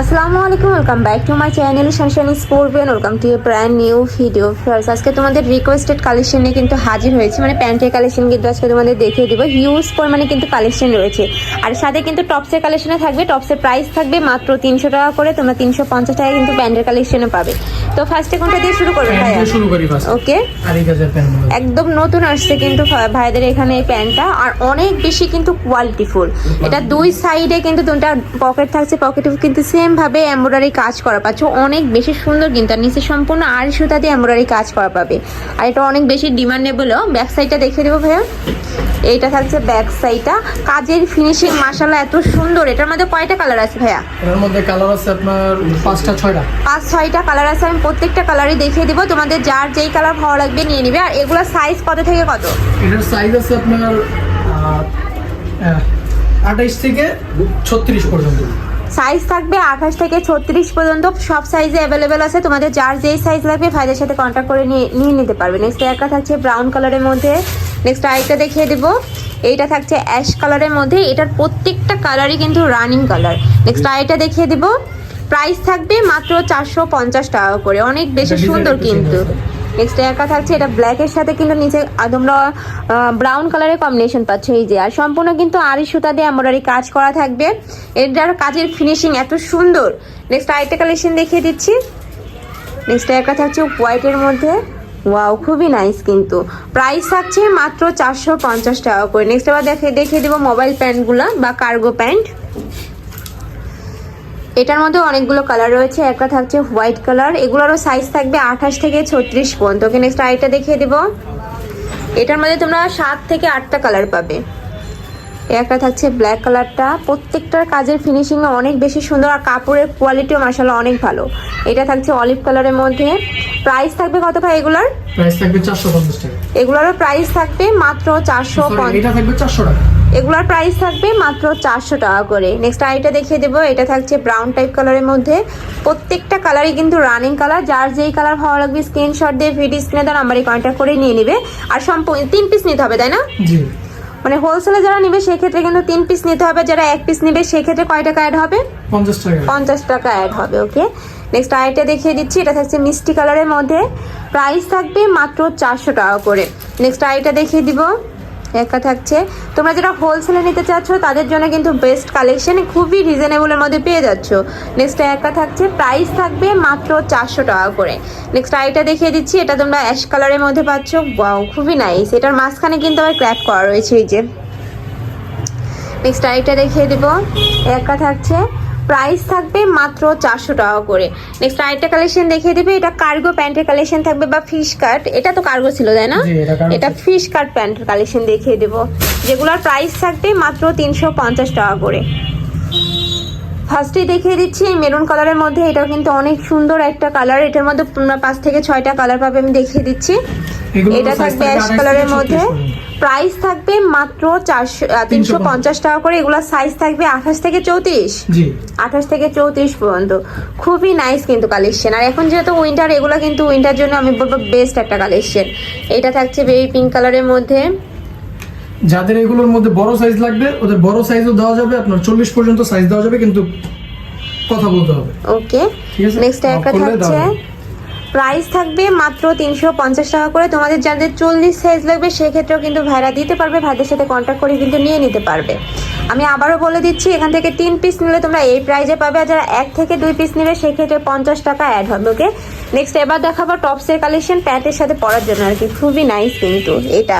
আসসালামু আলাইকুম welcome back to my channel শানশান স্পোর্টবেন welcome to a brand new video first আজকে তোমাদের রিকোয়েস্টেড কালেকশন নিয়ে কিন্তু হাজির হয়েছে। মানে প্যান্টের কালেকশন কিন্তু আজকে তোমাদের দেখিয়ে দিব। হিউজ পরিমাণে কিন্তু কালেকশন রয়েছে। আর সাথে কিন্তু টপসের কালেকশনে থাকবে। টপসের প্রাইস থাকবে মাত্র তিনশো টাকা করে। তোমরা তিনশো পঞ্চাশ টাকা কিন্তু প্যান্টের কালেকশনে পাবে। তো ফার্স্টে কোনটা দিয়ে শুরু করবে ভাইয়া? শুরু করি ওকে একদম নতুন আসছে কিন্তু ভাইদের এখানে এই প্যান্টটা আর অনেক বেশি কিন্তু কোয়ালিটিফুল এটা দুই সাইডে কিন্তু দুটা পকেট থাকছে। পকেটে কিন্তু সেম ভাবে এমব্রয়ডারি কাজ করা পাচ্ছ। অনেক বেশি সুন্দর কিন্তু আর নিচে সম্পূর্ণ আর সুতা দিয়ে এমব্রয়ডারি কাজ করা পাবে। আর এটা অনেক বেশি ডিমান্ডেবলও ব্যাক সাইডটা দেখে দেবো ভাইয়া। এইটা থাকছে ব্যাক সাইডটা কাজের ফিনিশিং মাসালা এত সুন্দর। এটার মধ্যে কয়টা কালার আছে ভাইয়া? এর মধ্যে কালার আছে আপনার পাঁচটা ছয়টা। পাঁচ ছয়টা কালার আছে। আমি প্রত্যেকটা কালারই দেখিয়ে দিব। তোমাদের যার যেই কালার ভালো লাগবে নিয়ে নিবে। আর এগুলো সাইজ কত থেকে কত? এটার সাইজ আছে আপনার আঠাইশ থেকে ছত্রিশ পর্যন্ত। সাইজ থাকবে আঠাশ থেকে ছত্রিশ পর্যন্ত। সব সাইজে অ্যাভেলেবেল আছে। তোমাদের যার যেই সাইজ লাগবে ভাইদের সাথে কন্ট্যাক্ট করে নিয়ে নিয়ে নিতে পারবে। নেক্সট একটা থাকছে ব্রাউন কালারের মধ্যে। নেক্সট আরেকটা দেখিয়ে দেবো। এইটা থাকছে অ্যাশ কালারের মধ্যে। এটার প্রত্যেকটা কালারই কিন্তু রানিং কালার নেক্সট আরেকটা দেখিয়ে দেবো। প্রাইস থাকবে মাত্র চারশো পঞ্চাশ টাকা করে। অনেক বেশি সুন্দর কিন্তু। নেক্সট একা থাকছে এটা ব্ল্যাকের সাথে কিন্তু নিচে তোমরা ব্রাউন কালারের কম্বিনেশন পাচ্ছ, এই যে। আর সম্পূর্ণ কিন্তু আড়ি সুতা দিয়ে এমব্রয়ডারি কাজ করা থাকবে। এটার কাজের ফিনিশিং এত সুন্দর। নেক্সট আরেকটা কালেকশন দেখিয়ে দিচ্ছি। নেক্সট একা থাকছে হোয়াইটের মধ্যে। ওয়াও খুবই নাইস কিন্তু। প্রাইস থাকছে মাত্র চারশো পঞ্চাশ টাকা করে। নেক্সট আবার দেখে, দেখিয়ে দেবো মোবাইল প্যান্টগুলো বা কার্গো প্যান্ট এটার মধ্যে অনেকগুলো কালার রয়েছে। একটা থাকছে হোয়াইট কালার এগুলোরও সাইজ থাকবে আঠাশ থেকে ছত্রিশ পর্যন্ত। ওকে নেক্সট আরেকটা দেখিয়ে দেবো। এটার মধ্যে তোমরা সাত থেকে আটটা কালার পাবে। একটা থাকছে ব্ল্যাক কালারটা প্রত্যেকটার কাজের ফিনিশিং অনেক বেশি সুন্দর আর কাপড়ের কোয়ালিটিও মাসাল্লাহ অনেক ভালো। এটা থাকছে অলিভ কালারের মধ্যে। প্রাইস থাকবে কত ভাই এগুলোর? প্রাইস থাকবে চারশো পঞ্চাশ টাকা। এগুলোরও প্রাইস থাকবে মাত্র চারশো Sorry, এটা থাকবে চারশো টাকা। এগুলোর প্রাইস থাকবে মাত্র চারশো টাকা করে। নেক্সট আইটা দেখিয়ে দেবো এটা থাকছে ব্রাউন টাইপ কালারের মধ্যে। প্রত্যেকটা কালারই কিন্তু রানিং কালার যার যেই কালার ভালো লাগবে স্ক্রিনশট দিয়ে ভিডিও স্ক্রিনে দেওয়া নাম্বারে কন্ট্যাক্ট করে নিয়ে নিবে। আর সম্পূর্ণ তিন পিস নিতে হবে তাই না? মানে হোলসেলে যারা নিবে সেক্ষেত্রে কিন্তু তিন পিস নিতে হবে। যারা এক পিস নিবে সেক্ষেত্রে কয় টাকা অ্যাড হবে? পঞ্চাশ টাকা। পঞ্চাশ টাকা অ্যাড হবে ওকে নেক্সট আরেকটা দেখিয়ে দিচ্ছি এটা থাকছে মিষ্টি কালারের মধ্যে। প্রাইস থাকবে মাত্র চারশো টাকা করে। নেক্সট আরেকটা দেখিয়ে দিব। একটা থাকছে। তোমরা যারা হোলসেলে নিতে চাচ্ছ, তাদের জন্য কিন্তু বেস্ট কালেকশন খুবই রিজনেবলের মধ্যে পেয়ে যাচ্ছ। নেক্সট একটা থাকছে প্রাইস থাকবে মাত্র চারশো টাকা করে। নেক্সট আরেকটা দেখিয়ে দিচ্ছি, এটা তোমরা অ্যাশ কালারের মধ্যে পাচ্ছ। ওয়াও খুবই নাইস এটার মাঝখানে কিন্তু আবার ক্র্যাক করা রয়েছে এই যে। নেক্সট আরেকটা দেখিয়ে দেবো। একটা থাকছে প্রাইস থাকবে মাত্র চারশো টাকা করে। নেক্সট আরেকটা কালেকশন দেখিয়ে দেবে এটা কার্গো প্যান্টের কালেকশন থাকবে বা ফিশ কাট এটা তো কার্গো ছিল তাই না? এটা ফিশ কাট প্যান্টের কালেকশন দেখিয়ে দেবো। যেগুলোর প্রাইস থাকবে মাত্র তিনশো পঞ্চাশ টাকা করে। ফার্স্টেই দেখিয়ে দিচ্ছি এই মেরুন কালারের মধ্যে এটাও কিন্তু অনেক সুন্দর একটা কালার এটার মধ্যে পাঁচ থেকে ছয়টা কালার পাবে আমি দেখিয়ে দিচ্ছি। এটা থাকবে অ্যাশ কালারের মধ্যে। 36 প্রাইস থাকবে মাত্র চারশো তিনশো পঞ্চাশ। টাকা করে। এগুলোর সাইজ থাকবে আঠাশ থেকে চৌত্রিশ। আঠাশ থেকে চৌত্রিশ পর্যন্ত। খুবই নাইস কিন্তু কালেকশন আর এখন যেহেতু উইন্টার এগুলো কিন্তু উইন্টার জন্য আমি বলব বেস্ট একটা কালেকশন এটা থাকছে বেবি পিঙ্ক কালারের মধ্যে। যাদের এগুলোর মধ্যে বড় সাইজ লাগবে ওদের বড় সাইজও দেওয়া যাবে। আপনার চল্লিশ পর্যন্ত সাইজ দেওয়া যাবে কিন্তু কথা বলতে হবে। ওকে নেক্সট একটা থাকছে। প্রাইস থাকবে মাত্র তিনশো পঞ্চাশ টাকা করে। তোমাদের যাদের চল্লিশ সাইজ লাগবে, সেক্ষেত্রেও কিন্তু ভাইরা দিতে পারবে, ভাইদের সাথে কন্ট্যাক্ট করে কিন্তু নিয়ে নিতে পারবে। আমি আবারও বলে দিচ্ছি, এখান থেকে তিন পিস নিলে তোমরা এই প্রাইজে পাবে, আর যারা এক থেকে দুই পিস নিবে, সেক্ষেত্রে পঞ্চাশ টাকা অ্যাড হবে ওকে নেক্সট এবার দেখাবো টপসের কালেকশন প্যান্টের সাথে পরার জন্য আর কি। খুবই নাইস কিন্তু এটা।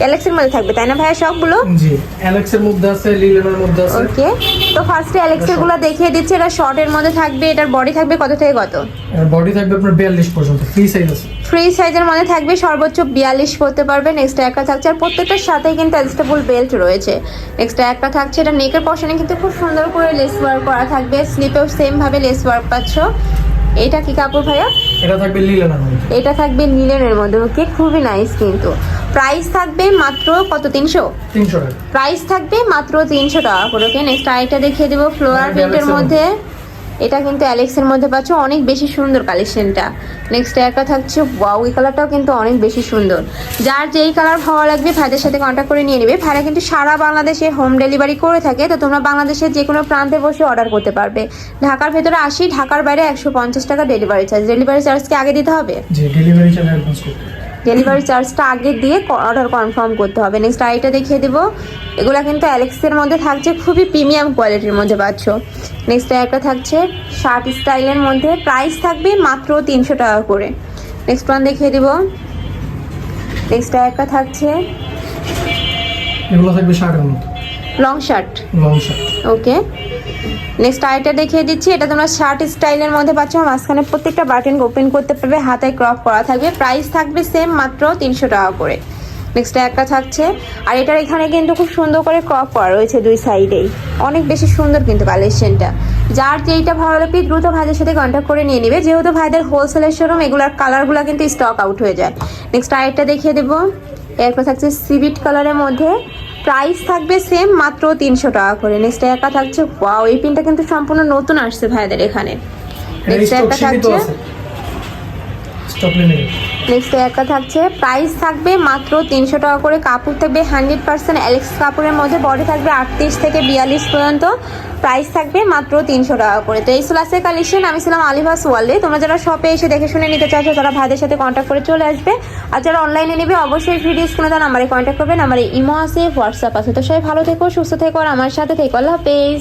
অ্যালেক্সের মধ্যে থাকবে তাই না ভাইয়া? সবগুলো? জি অ্যালেক্সের মধ্যে আছে লিলেনের মধ্যে আছে। ওকে তো ফার্স্টে অ্যালেক্সেরগুলো দেখিয়ে দিচ্ছি এটা শর্টের মধ্যে থাকবে এটার বডি থাকবে কত থেকে কত? এর বডি থাকবে আপনার বিয়াল্লিশ পর্যন্ত ফ্রি সাইজ আছে। ফ্রি সাইজের মধ্যে থাকবে সর্বোচ্চ বিয়াল্লিশ পড়তে পারবে নেক্সট একটা থাকছে আর প্রত্যেকটার সাথেই কিন্তু অ্যাডজাস্টেবল বেল্ট রয়েছে। নেক্সট একটা থাকছে এটা নেকের পশনে কিন্তু খুব সুন্দর করে লেস ওয়ার্ক করা থাকবে স্লিপেও সেম ভাবে লেস ওয়ার্ক পাচ্ছ। এটা কি কাপড় ভাইয়া? এটা থাকবে লিলেনের মধ্যে। এটা থাকবে লিলেনের মধ্যে ওকে খুবই নাইস কিন্তু। প্রাইস থাকবে মাত্র কত তিনশো? প্রাইস থাকবে মাত্র তিনশো টাকা করে ওকে? নেক্সট আরেকটা দেখিয়ে দেবো ফ্লোরার আর প্রিন্টের মধ্যে। এটা কিন্তু অ্যালেক্সের মধ্যে পাচ্ছ অনেক বেশি সুন্দর কালেকশনটা। নেক্সট একটা থাকছে ওয়াও এই কালারটাও কিন্তু অনেক বেশি সুন্দর। যার যেই কালার ভালো লাগবে ভাইদের সাথে কন্ট্যাক্ট করে নিয়ে নেবে। ভাইরা কিন্তু সারা বাংলাদেশে হোম ডেলিভারি করে থাকে তো তোমরা বাংলাদেশের যে কোনো প্রান্তে বসে অর্ডার করতে পারবে। ঢাকার ভেতরে আসি ঢাকার বাইরে একশো পঞ্চাশ টাকা ডেলিভারি চার্জ ডেলিভারি চার্জ কি আগে দিতে হবে? ডেলিভারি চার্জ হবে। ডেলিভারি চার্জটা আগে দিয়ে অর্ডার কনফার্ম করতে হবে। নেক্সট আইটা দেখিয়ে দেবো। এগুলো কিন্তু অ্যালেক্সের মধ্যে থাকছে খুবই প্রিমিয়াম কোয়ালিটির মধ্যে পাচ্ছ। নেক্সট একটা থাকছে শার্ট স্টাইলের মধ্যে। প্রাইস থাকবে মাত্র তিনশো টাকা করে। নেক্সট ওয়ান দেখিয়ে দিব। নেক্সট একটা থাকছে এগুলো থাকবে শার্টের long shirt long shirt okay next আইটা দেখিয়ে দিচ্ছি, এটা তোমরা শার্ট স্টাইলের মধ্যে পাচ্ছ। মাঝখানে প্রত্যেকটা বাটন ওপেন করতে পারবে হাতায় ক্রপ করা থাকবে। প্রাইস থাকবে সেম মাত্র তিনশো টাকা করে। নেক্সট একটা থাকছে, আর এটার এখানে কিন্তু খুব সুন্দর করে ক্রপ করা রয়েছে দুই সাইডেই অনেক বেশি সুন্দর কিন্তু কালেকশনটা যার যেইটা ভালো লাগবে দ্রুত ভাইদের সাথে কন্ট্যাক্ট করে নিয়ে নেবে। যেহেতু ভাইদের হোলসেলের শোরুম এগুলোর কালারগুলো কিন্তু স্টক আউট হয়ে যায়। নেক্সট আরেকটা দেখিয়ে দেবো। এরপর থাকছে সিভিট কালারের মধ্যে। প্রাইস থাকবে সেম মাত্র তিনশো টাকা করে। নেক্সট একা থাকছে ওয়াও এই পিনটা কিন্তু সম্পূর্ণ নতুন আসছে ভাইদের এখানে। নেক্সট একটা থাকছে। নেক্সট একটা থাকছে প্রাইস থাকবে মাত্র তিনশো টাকা করে, কাপড় থাকবে হান্ড্রেড পার্সেন্ট অ্যালেক্স কাপড়ের মধ্যে বডি থাকবে আটত্রিশ থেকে বিয়াল্লিশ পর্যন্ত। প্রাইস থাকবে মাত্র তিনশো টাকা করে। তো এই ক্লাসের কালেকশন আমি ছিলাম আলিভাস ওয়ার্ল্ডে তোমরা যারা শপে এসে দেখে শুনে নিতে চাইছো, তারা ভাইদের সাথে কন্ট্যাক্ট করে চলে আসবে। আর যারা অনলাইনে নেবে, অবশ্যই ভিডিও স্ক্রিনে তার নাম্বারে কন্ট্যাক্ট করবে। নাম্বারে ইমো আছে হোয়াটসঅ্যাপ আছে। তো সবাই ভালো থেকো, সুস্থ থেকো, আর আমার সাথে থেকো। আল্লাহ হাফেজ।